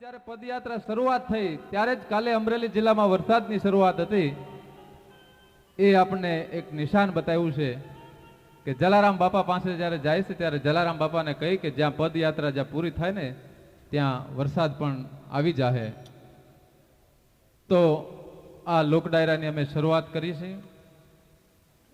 જ્યારે પદયાત્રા શરૂઆત થઈ, ત્યારે જ કાલે અમરેલી જિલ્લામાં વરસાદની શરૂઆત હતી. એ આપણને એક નિશાન બતાવ્યું છે કે જલારામ બાપા પાસે જ્યારે જાય છે, ત્યારે જલારામ બાપાને કહી કે જ્યાં પદયાત્રા જ્યાં પૂરી થાય ને, ત્યાં વરસાદ પણ આવી જાહે. તો આ લોક ડાયરાની અમે શરૂઆત કરી છે.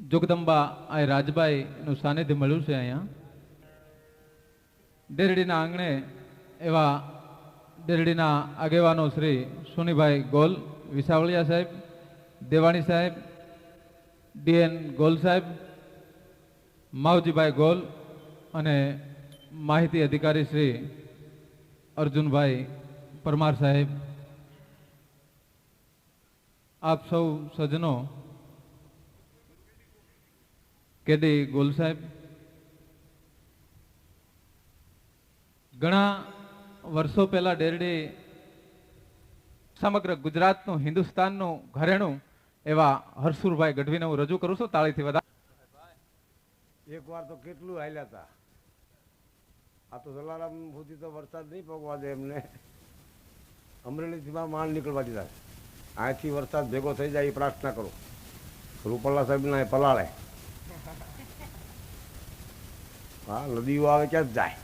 જોગદંબા આ રાજભાઈનું સાનિધ્ય મળ્યું છે અહીંયા. ડેરડીના આંગણે એવા ડેરડીના આગેવાનો શ્રી સોનીભાઈ ગોલ, વિસાવળિયા સાહેબ, દેવાણી સાહેબ, ડીએન ગોલ સાહેબ, માવજીભાઈ ગોલ અને માહિતી અધિકારી શ્રી અર્જુનભાઈ પરમાર સાહેબ. આપ સૌ સજ્જનો કેડી ગોલ સાહેબ, ઘણા વર્ષો પહેલા ડેરડી સમગ્ર ગુજરાતનું, હિન્દુસ્તાનનું ઘરેણું એવા હરસુરભાઈ ગઢવીને હું રજૂ કરું છું. તાળીથી વધારે એક વાર તો કેટલું હાલ્યા હતા આ તો જલારામ સુધી તો વરસાદ નહીં પગવા દે એમને. અમરેલીથી માલ નીકળવા દીધા અહીંથી વરસાદ ભેગો થઈ જાય એ પ્રાર્થના કરો. રૂપલ્લા સાહેબના એ પલાળે. હા, નદીઓ આવે ક્યાં જ જાય.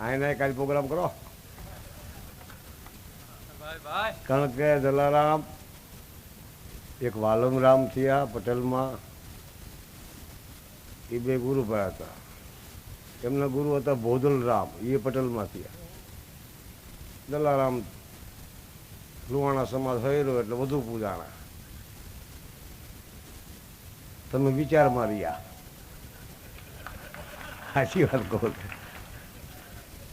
આને કાલે પ્રોગ્રામ કરો. કારણ કે જલારામ, એક વાલમ રામ થયા પટેલમાં. એ બે ગુરુભાઈ હતા. એમના ગુરુ હતા ભોદલ રામ એ પટેલમાં થયા. દલારામ લુવાણા સમાજ હૈરો એટલે વધુ પૂજાણા. તમે વિચારમાં રહ્યા સાચી વાત કહો છો.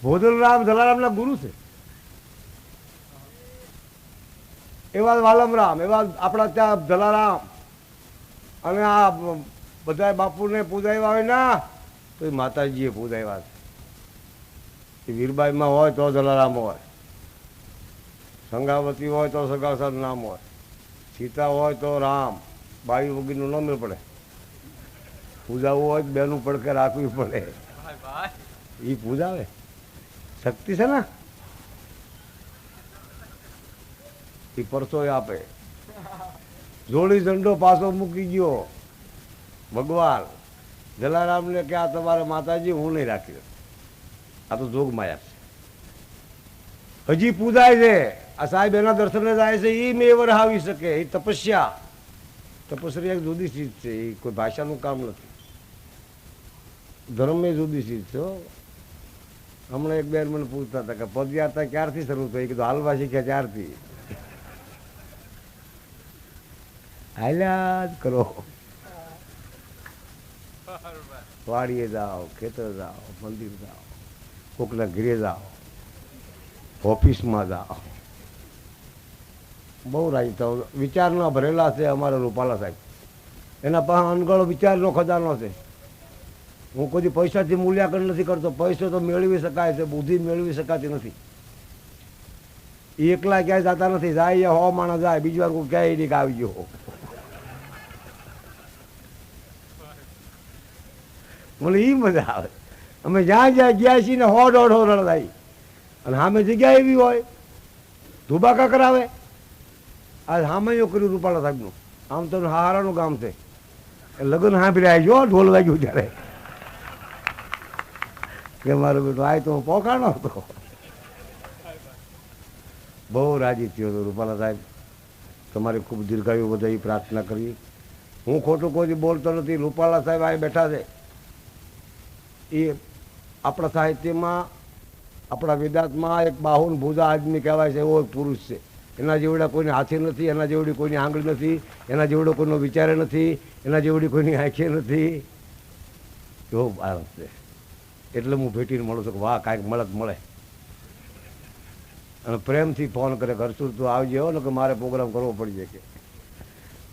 ભોદલ રામ જલારામના ગુરુ છે. એવા વાલમ રામ એવા આપણા ત્યાં જલારામ અને આ બધા બાપુને પૂજાવ્યા હોય ના તો એ માતાજીએ પૂજાવ્યા છે એ વીરબાઈમાં હોય તો જલારામ હોય. સંગાવતી હોય તો સગાસર નામ હોય. સીતા હોય તો રામ. બાઈ વગીનું ન મેળ પડે. પૂજાવું હોય તો બેનું પડકે રાખવી પડે. એ પૂજાવે. શક્તિ છે ને? એ પરસો આપે. જોડી ઝંડો પાછો મૂકી ગયો. ભગવાન, જલારામને કે આ તમારા માતાજી હું નહીં રાખી આ તો જોગ માયા છે. હજી પૂજાય છે. આ સાહેબ એના દર્શને જાય છે એ મેં વરહાવી શકે એ તપસ્યા. તપસ્યા એક જુદી ચીજ છે એ કોઈ ભાષાનું કામ નથી. ધર્મ એ જુદી ચીજ છે હમણાં એક બેન મને પૂછતા હતા કે પદયાત્રા ક્યારથી શરૂ થઈ? કીધું, હાલવા શીખ્યા ત્યારથી. હાલ્યા જ કરો વાડીએ જાઓ ખેતર જાઓ મંદિર જાઓ કોકના ઘરે જાઓ ઓફિસમાં જાઓ. બહુ રાજતાઓ વિચારના ભરેલા છે અમારા રૂપાલા સાહેબ. એના પાસે અનગળો વિચારનો ખજાનો છે. હું કોઈ પૈસાથી મૂલ્યાંકન નથી કરતો. પૈસો તો મેળવી શકાય છે બુદ્ધિ મેળવી શકાતી નથી. એકલા ક્યાંય જતા નથી. જાય હો માણસ જાય. બીજી વાર કોઈ ક્યાંય નહીં આવી ગયો. મને એ મજા આવે. અમે જ્યાં જ્યાં ગયા છીએ ને હોડ હોડ હોડ રડાઈ અને સામે જગ્યા એવી હોય, ધુબાકા કરાવે. આ સામે કર્યું રૂપાલા સાહેબનું. આમ તો હારાનું કામ છે. એ લગ્ન સાંભળી રહ્યા જો ઢોલ વાગ્યું ત્યારે. કે મારો બેટો, આય તો પોકાણો હતો. બહુ રાજી થયો હતો રૂપાલા સાહેબ. તમારે ખૂબ દીર્ઘાયુ બધા પ્રાર્થના કરી હું ખોટું કોઈ બોલતો નથી. રૂપાલા સાહેબ આ બેઠા છે. એ આપણા સાહિત્યમાં, આપણા વેદાંતમાં એક બાહુન ભૂજા આદમી કહેવાય છે, એવો એક પુરુષ છે. એના જેવડા કોઈની હાથી નથી, એના જેવડી કોઈની આંગળી નથી, એના જેવડો કોઈનો વિચારે નથી, એના જેવડી કોઈની આંખે નથી. એવો બાળક છે. એટલે હું ભેટીને મળું છું કે વાહ, કાંઈક મળત મળે. અને પ્રેમથી ફોન કરે ઘરસુર તું આવજે હો ને કે મારે પ્રોગ્રામ કરવો પડી જાય. કે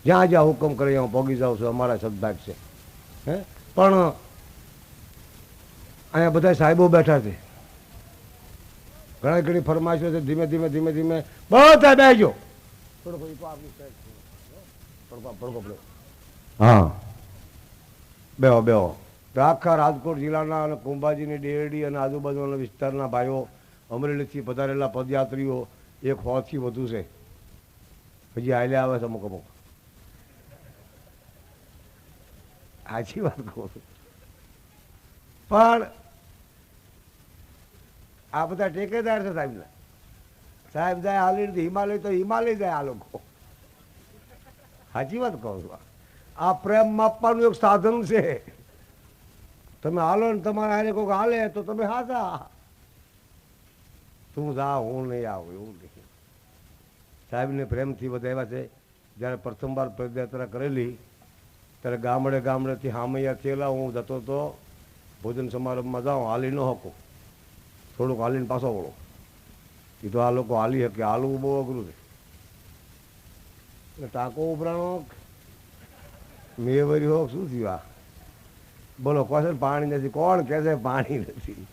જ્યાં જ્યાં હુકમ કરે હું પગી જાઉં છું, અમારા સદભાગ છે. હે? પણ અહીંયા બધા સાહેબો બેઠા છે. ઘણા ઘણી ફરમાઈશો છે, ધીમે ધીમે ધીમે ધીમે. બધા થોડોક પડકો પડો હા. બેહો બેહો. આખા રાજકોટ જિલ્લાના અને કુંભાજીની ડેરડી અને આજુબાજુના વિસ્તારના ભાઈઓ અમરેલીથી પધારેલા પદયાત્રીઓ એક હોથી વધુ છે. હજી હાલ્યા આવે છે અમુક અમુક. સાચી વાત કહું પણ આ બધા ટેકેદાર છે સાહેબના. સાહેબ જાય હાલી હિમાલય, તો હિમાલય જાય આ લોકો. સાચી વાત કહું છું આ. પ્રેમ માપવાનું એક સાધન છે. તમે હાલો ને તમારા હારે કોઈક હાલે તો તમે હાથા તું જા, હું નહીં આવું, એવું નહીં. સાહેબને પ્રેમથી વધાવ્યા છે. જ્યારે પ્રથમવાર પદયાત્રા કરેલી, ત્યારે ગામડે ગામડેથી હામૈયા થયેલા હું જતો તો ભોજન સમારંભમાં જાઉં, હાલી ન હકું થોડુંક હાલીને પાછો વળો. એ તો આ લોકો હાલી શકે, હાલવું બહુ અઘરું છે. એટલે ટાંકો ઉભરાણો મેં ભર્યો હોક, શું થયું આ? બોલો, કહો છે પાણી નથી. કોણ કહે છે પાણી નથી?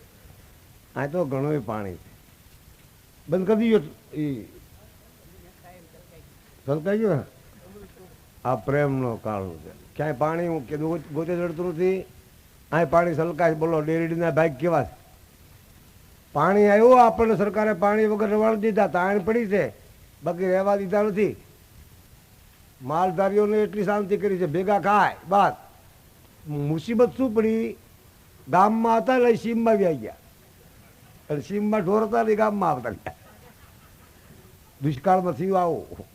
આ તો ઘણું પાણી છે. બંધ કરી દીધો એ સલકાઈ ગયો? આ પ્રેમનો કાળ છે. ક્યાંય પાણી હું કે ગોતે ચડતું નથી. આ પાણી સલકાય બોલો ડેરીડીના ભાગ કેવા છે? પાણી આવ્યું, આપણને સરકારે પાણી વગર રવાડી દીધા, તાણ પડી છે. બાકી રહેવા દીધા નથી. માલધારીઓને એટલી શાંતિ કરી છે, ભેગા ખાય, બાદ. મુસીબત શું પડી? ગામમાં હતા એટલે સીમમાં વ્યાઈ ગયા. અને સીમમાં ઢોર હતા ને ગામમાં આવતા ગયા. દુષ્કાળમાં થયું આવું.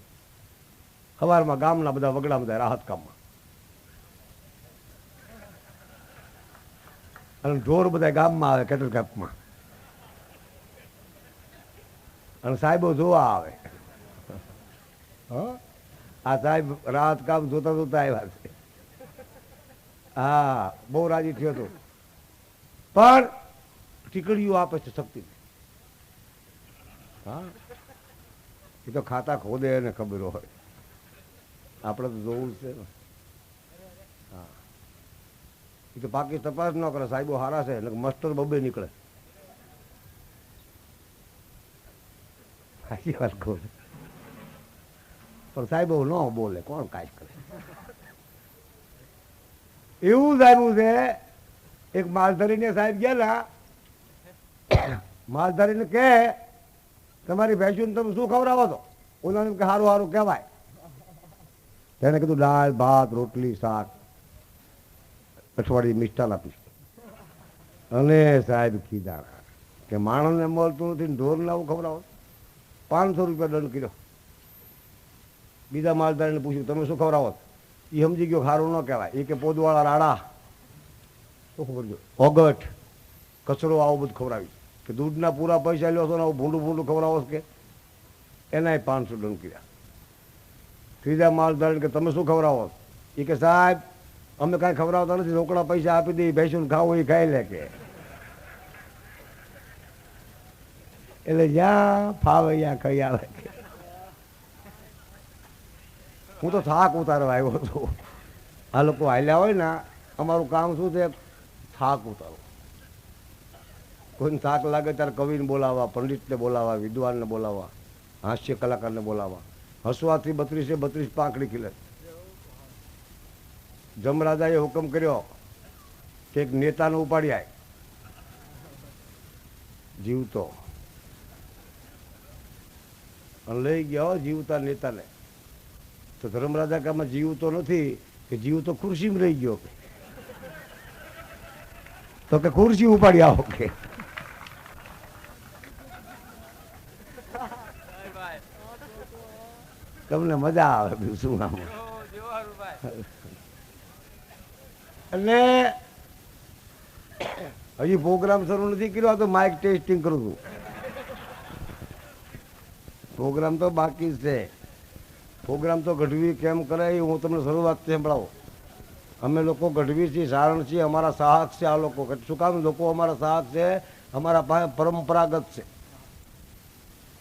સવારમાં ગામના બધા વગડા બધા રાહત કામમાં. અને ઢોર બધા ગામમાં આવે કેટલ કાપમાં અને સાહેબો જોવા આવે? આ સાહેબ રાહત કામ જોતા જોતા આવ્યા છે. હા, બહુ રાજી થયો હતો. પણ ટીકડીઓ આપે છે શક્તિ. હા? એ તો ખાતા ખોદે એને ખબર હોય. આપણે તો જોવું છે ને. હા. એ તો પાકી તપાસ ન કરે, સાહેબો હારા છે, એટલે મસ્ટર બબે નીકળે. સાચી વાત કહું. પણ સાહેબ ન બોલે, કોણ કાંઈ કરે? એવું સાહેબ છે, એક માલધારીને સાહેબ ગયેલા. માલધારીને કે તમારી ભેંસુને તમે શું ખવડાવો છો? ઓલાને કે સારું સારું કહેવાય. તેને કીધું, દાળ, ભાત, રોટલી, શાક, અઠવાડિયે મિષ્ટાન આપીશ. અને સાહેબ કીધા, કે માણસને મળતું નથી ઢોર આવું ખવડાવો પાંચસો રૂપિયા દંડ કર્યો. બીજા માલધારીને પૂછ્યું, તમે શું ખવડાવો એ સમજી ગયો ખારું ન કહેવાય. એ કે, પોદવાળા રાડા. શું ખબર જો ઓગટ કચરો આવું બધું ખવડાવી કે દૂધના પૂરા પૈસા લ્યો છો ને, આવું ભૂંડું ભૂંડું ખવડાવો કે? એનાય પાંચસો દંડ કર્યા. ત્રીજા માલધારી કે, તમે શું ખવડાવો એ કે, સાહેબ, અમે કાંઈ ખવડાવતા નથી, રોકડા પૈસા આપી દઈએ ભેંસું ખાવું એ ખાઈ લે કે. એટલે જ્યાં ફાવે ત્યાં કઈ આવે. હું તો થાક ઉતારવા આવ્યો હતો. આ લોકો હાલ્યા હોય ને, અમારું કામ શું છે? થાક ઉતારો. કોઈને થાક લાગે ત્યારે કવિને બોલાવવા, પંડિતને બોલાવવા, વિદ્વાનને બોલાવવા, હાસ્ય કલાકારને બોલાવવા. હસવાથી બત્રીસે બત્રીસ પાંખડી ખીલે. જમરાજાએ હુકમ કર્યો કે એક નેતાને ઉપાડી આય. જીવતો. અને લઈ ગયા જીવતા નેતાને. તો ધર્મરાજા કામાં જીવતો નથી, કે જીવ તો ખુરશીમાં રહી ગયો તો કે ખુરશી ઉપાડી આવો કે. તમને મજા આવે શું આમ? એટલે હજી પ્રોગ્રામ શરૂ નથી કર્યો, આ તો માઇક ટેસ્ટિંગ કરું છું. પ્રોગ્રામ તો બાકી છે. પ્રોગ્રામ તો ગઢવી કેમ કરે એ હું તમને શરૂઆતથી સંભળાવું. અમે લોકો ગઢવી છીએ, સારણ છીએ, અમારા સાહક છે આ લોકો. શું કામ? લોકો અમારા સાહક છે, અમારા પાસે પરંપરાગત છે.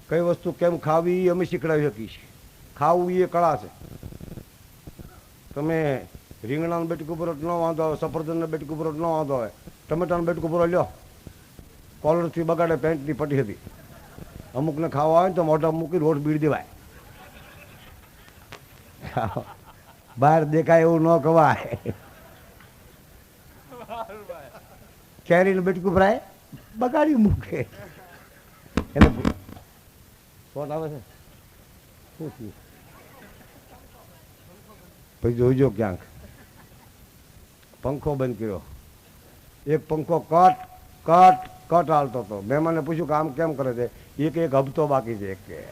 કઈ વસ્તુ કેમ ખાવી એ અમે શીખડાવી શકીએ છીએ. ખાવું એ કળા છે. તમે રીંગણાના બેટકું પર ન વાંધો આવે, સફરજનના બેટકું પર ન વાંધો આવે. ટમેટાનું બેટકું પર લ્યો. કોલરથી બગાડે, પેન્ટની પટી હતી. અમુકને ખાવા આવે ને તો મોઢા મૂકી રોટ બીડ દેવાય. બહાર દેખાય એવું ન ખવાય કેરીનું બેટકું ભરાય બગાડી મૂકે. એને ફોન આવે છે? પછી જોઈજો ક્યાંક. પંખો બંધ કર્યો. એક પંખો કટ કટ કટ હાલતો હતો. મેં પૂછ્યું કે આમ કેમ કરે છે? એક એક હપ્તો બાકી છે, એક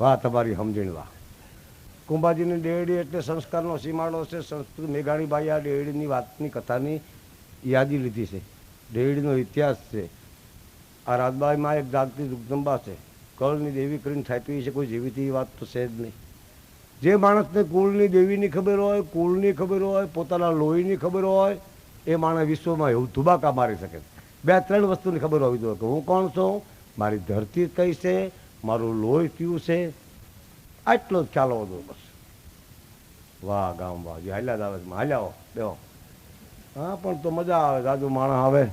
વાહ, તમારી સમજણ વાહ. કુંભાજીની ડેરડી એટલે સંસ્કારનો સીમાડો છે. સંસ્કૃત મેઘાણીબાઈ આ ડેરડીની વાતની કથાની યાદી લીધી છે. ડેરડીનો ઇતિહાસ છે. આ રાજબાઈમાં એક જાગતી જગદંબા છે. કળની દેવી કરીને થાપી છે, કોઈ જેવી એવી વાત તો છે જ નહીં. જે માણસને કુળની દેવીની ખબર હોય, કુળની ખબર હોય, પોતાના લોહીની ખબર હોય, એ માણસ વિશ્વમાં એવું ધુબાકા મારી શકે બે ત્રણ વસ્તુની ખબર હોવી જોઈએ કે હું કોણ છું, મારી ધરતી કઈ છે, મારું લોહી કયું છે? આટલો જ ખ્યાલ હોવો બસ. વાહ, ગામ વાહ. જે હાલ્યા આવે છે. હાલ્યા હો, બેહો. હા, પણ તો મજા આવે રાજુ માણસ આવે.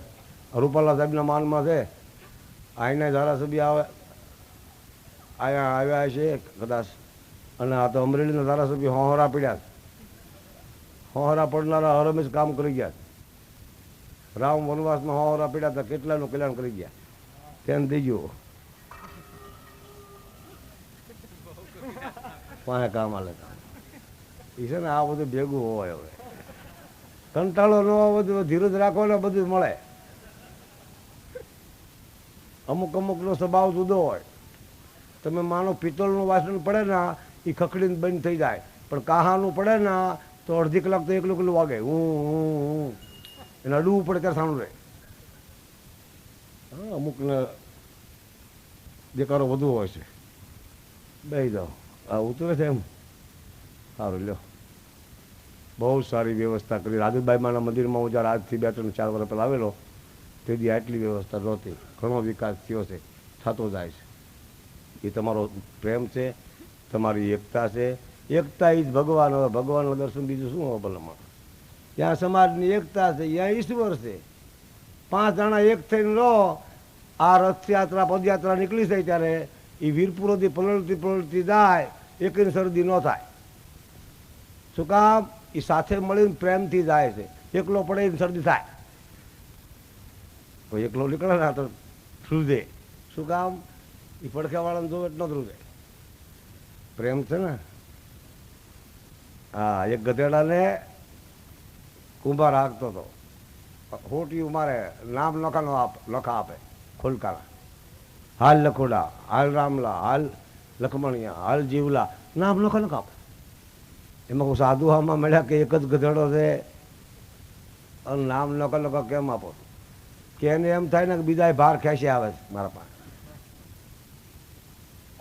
રૂપાલા સાહેબના માનમાં છે. અહીંના ધારાસભ્ય આવે. અહીંયા આવ્યા છે, કદાચ અને આ તો અમરેલીના ધારાસભ્ય હોહરા પીડ્યા. હોહરા પડનારા હરમેશ કામ કરી ગયા. રામ વનવાસમાં હોહરા પીડ્યા હતા કેટલાનું કલ્યાણ કરી ગયા? ધ્યાન દેજો. પાસે કામ આલે એ છે ને આ બધું ભેગું હોય હવે. કંટાળો ન બધું ધીરજ રાખો ને બધું મળે. અમુક અમુકનો સ્વભાવ જુદો હોય. તમે માનો પિત્તળનું વાસણ પડે ને એ ખખડીને બંધ થઈ જાય. પણ કાહાનું પડે ને તો અડધી કલાક તો એકલું એકલું વાગે. હું હું એને અડવું પડે ત્યારે સાણું રહે. હા અમુકને દેકારો વધુ હોય છે. બે જાઓ. આ ઉતરે છે એમ. સારું લ્યો. બહુ સારી વ્યવસ્થા કરી. રાજુભાઈમાના મંદિરમાં હું જ્યારે આજથી બે ત્રણ ચાર વર્ષ પહેલાં આવેલો તેથી આટલી વ્યવસ્થા નહોતી. ઘણો વિકાસ થયો છે. થતો જાય છે. એ તમારો પ્રેમ છે. તમારી એકતા છે. એકતા એ જ ભગવાન, હવે ભગવાનનું દર્શન બીજું શું હોય ભલામાં ત્યાં સમાજની એકતા છે, ત્યાં ઈશ્વર છે. પાંચ જણા એક થઈને રહો આ રથયાત્રા, પદયાત્રા નીકળી જાય ત્યારે એ વીરપુરોથી પલળતી પલળતી જાય, એકની શરદી ન થાય. શું કામ? એ સાથે મળીને પ્રેમથી જાય છે. એકલો પડે એને શરદી થાય. એકલો નીકળે ને તો ધ્રુજે શું કામ? એ પડખાવાળાને જોવે એટલે ન ધ્રુજે પ્રેમ છે ને? હા, એક ગધેડાને કુંભાર હાંકતો હતો. હોટિયું મારે નામ લખાનો આપ લખા આપે, ખોલકાના. હાલ લખોડા, હાલ રામલા, હાલ લખમણિયા, હાલ જીવલા, નામ લખો લખ આપે. એમાં હું સાધુ હામાં મળ્યા કે એક જ ગધેડો છે? અને નામ લખો લખો કેમ આપો કે એને એમ થાય ને કે બીજા ભાર ખેંચી આવે છે મારા પાસે.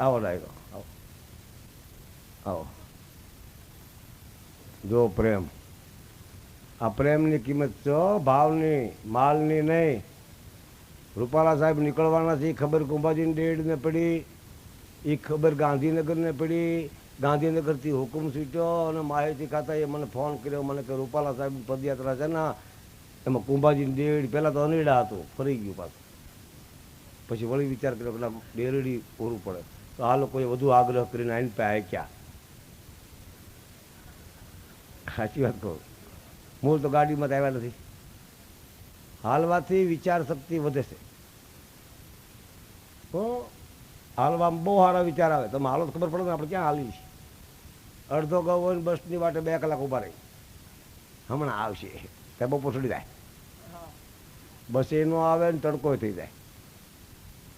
આવો ડાયરો. આવો. જો પ્રેમ. આ પ્રેમની કિંમત છો ભાવની, માલની નહીં. રૂપાલા સાહેબ નીકળવાના છે એ ખબર કુંભાજીની ડેડને પડી એ ખબર ગાંધીનગરને પડી. ગાંધીનગરથી હુકમ છૂટ્યો અને માહિતી ખાતા એ મને ફોન કર્યો, મને કે રૂપાલા સાહેબ પદયાત્રા છે ને, એમાં કુંભાજીની ડેડ પહેલાં તો અનીડા હતું, ફરી ગયું પાછું. પછી વળી વિચાર કર્યો, પેલા ડેરડી પૂરું પડે. તો આ લોકોએ વધુ આગ્રહ કરીને આઈને પાસે હાંક્યા સાચી વાત કહું. મૂળ તો ગાડીમાં તો આવ્યા નથી. હાલવાથી વિચાર શક્તિ વધે છે. તો હાલવામાં બહુ સારા વિચાર આવે. તમે હાલો ખબર પડે ને આપણે ક્યાં હાલી છીએ. અડધો ગૌ હોય ને બસની વાટે બે કલાક ઊભા રહી. હમણાં આવશે. ત્યાં બપોર છોડી જાય બસ એ નો આવે ને તડકો થઈ જાય.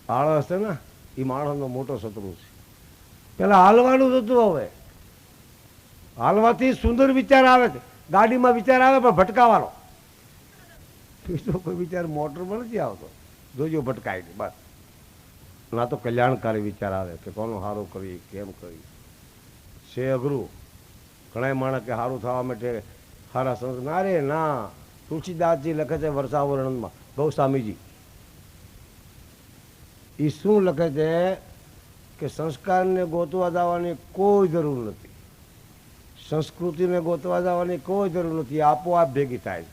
આળસ છે ને એ માણસનો મોટો શત્રુ છે. પેલા હાલવાનું જ હતું હવે. હાલવાથી સુંદર વિચાર આવે છે. ગાડીમાં વિચાર આવે પણ ભટકાવાનો. બીજો કોઈ વિચાર મોટરમાં નથી આવતો. જોજો ભટકાય બસ. ના તો કલ્યાણકારી વિચાર આવે કે કોનું સારું કરી કેમ કરી છે અઘરું. ઘણા માણસ કે સારું થવા માટે સારા સંત ના રે, ના. તુલસીદાસજી લખે છે વર્ષાવરણમાં, ગૌસ્વામીજી. એ શું લખે છે કે સંસ્કારને ગોતવા જવાની કોઈ જરૂર નથી. સંસ્કૃતિને ગોતવા જવાની કોઈ જરૂર નથી, આપોઆપ ભેગી થાય.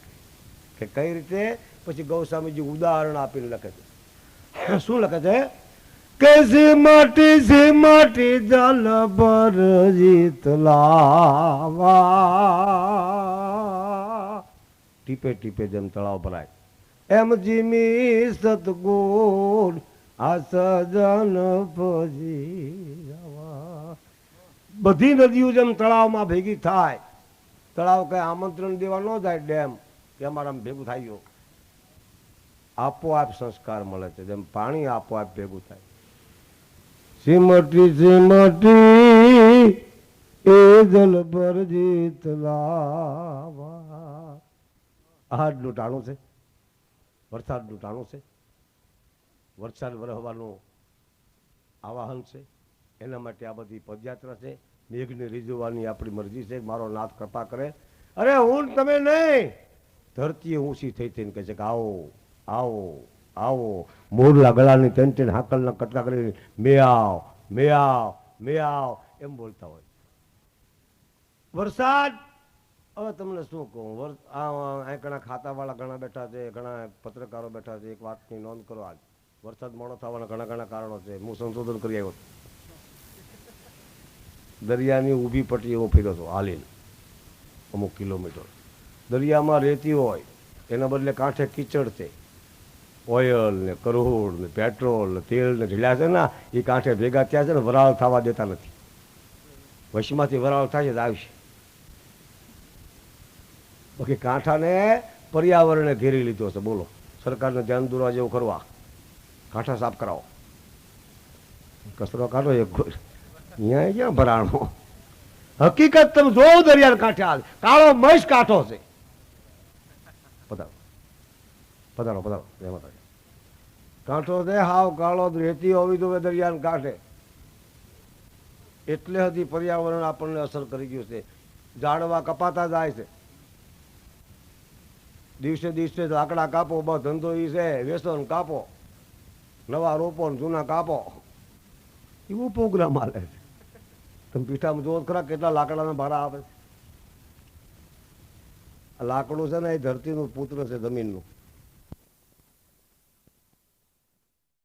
કે કઈ રીતે? પછી ગૌસ્વામીજી ઉદાહરણ આપીને લખે છે. શું લખે છે? કે સે માટી સે માટી જલ પર જીત લાવા. ટીપે ટીપે જેમ તળાવ ભરાય. એમ જીમી સતગુણ આ સજન પછી બધી નદીઓ જેમ તળાવમાં ભેગી થાય, તળાવ કઈ આમંત્રણ દેવા ન જાય ડેમ, કે અમારા ભેગું થાય ગયું. આપોઆપ સંસ્કાર મળે છે. જેમ પાણી આપોઆપ ભેગું થાય. સિમટી સિમટી, એ જલ પર જીત લાવા. ટાણું છે. વરસાદનું ટાણું છે. વરસાદ વરહવાનું આવાહન છે. એના માટે આ બધી પદયાત્રા છે. મેઘને રીઝવવાની આપણી મરજી છે મારો નાથ કૃપા કરે. અરે હું તમે નહીં. ધરતીએ ઊંચી થઈ થઈને કહે છે કે આવો આવો આવો. મોરલા ગળાની તેન તેન હાકલના કટકા કરીને મે આવ મે આવ મે આવ. એમ બોલતા હોય. વરસાદ? હવે તમને શું કહું? આ ઘણા ખાતાવાળા ઘણા બેઠા છે, ઘણા પત્રકારો બેઠા છે. એક વાતની નોંધ કરો આજ. વરસાદ મોડો થવાના ઘણા ઘણા કારણો છે. હું સંશોધન કરી આવ્યો છું. દરિયાની ઊભી પટ્ટી એવો ફેર્યો હતો હાલીને. અમુક કિલોમીટર. દરિયામાં રેતી હોય, એના બદલે કાંઠે કીચડ છે. ઓઇલ ને કરોડ ને પેટ્રોલ ને તેલ ને ઢીલા છે ને, એ કાંઠે ભેગા થયા છે ને વરાળ થવા દેતા નથી. વશમાંથી વરાળ થાય છે તો આવશે. બાકી કાંઠાને પર્યાવરણે ઘેરી લીધો છે, બોલો. સરકારને ધ્યાન દોરવા જેવું કરવા. કાંઠા સાફ કરાવો. કચરો કાઢો એક અહીંયા ક્યાં ભરાણો? હકીકત તમે જોવો દરિયા કાંઠે હાલ કાળો મહીશ કાંઠો છે. પધારો. પધારો પધારો. કાંઠો છે, હાવ કાળો, રેતી હોવી તો દરિયા કાંઠે. એટલે હજી પર્યાવરણ આપણને અસર કરી ગયું છે. ઝાડવા કપાતા જાય છે. દિવસે દિવસે લાકડા કાપો, બસ ધંધો એ છે. વેસન કાપો. નવા રોપો જૂના કાપો. એવો પ્રોગ્રામ હાલે છે. તમે પીઠામાં જોવો ખરા કેટલા લાકડાના ભાડા આવે લાકડું છે ને એ ધરતીનું પુત્ર છે જમીનનું.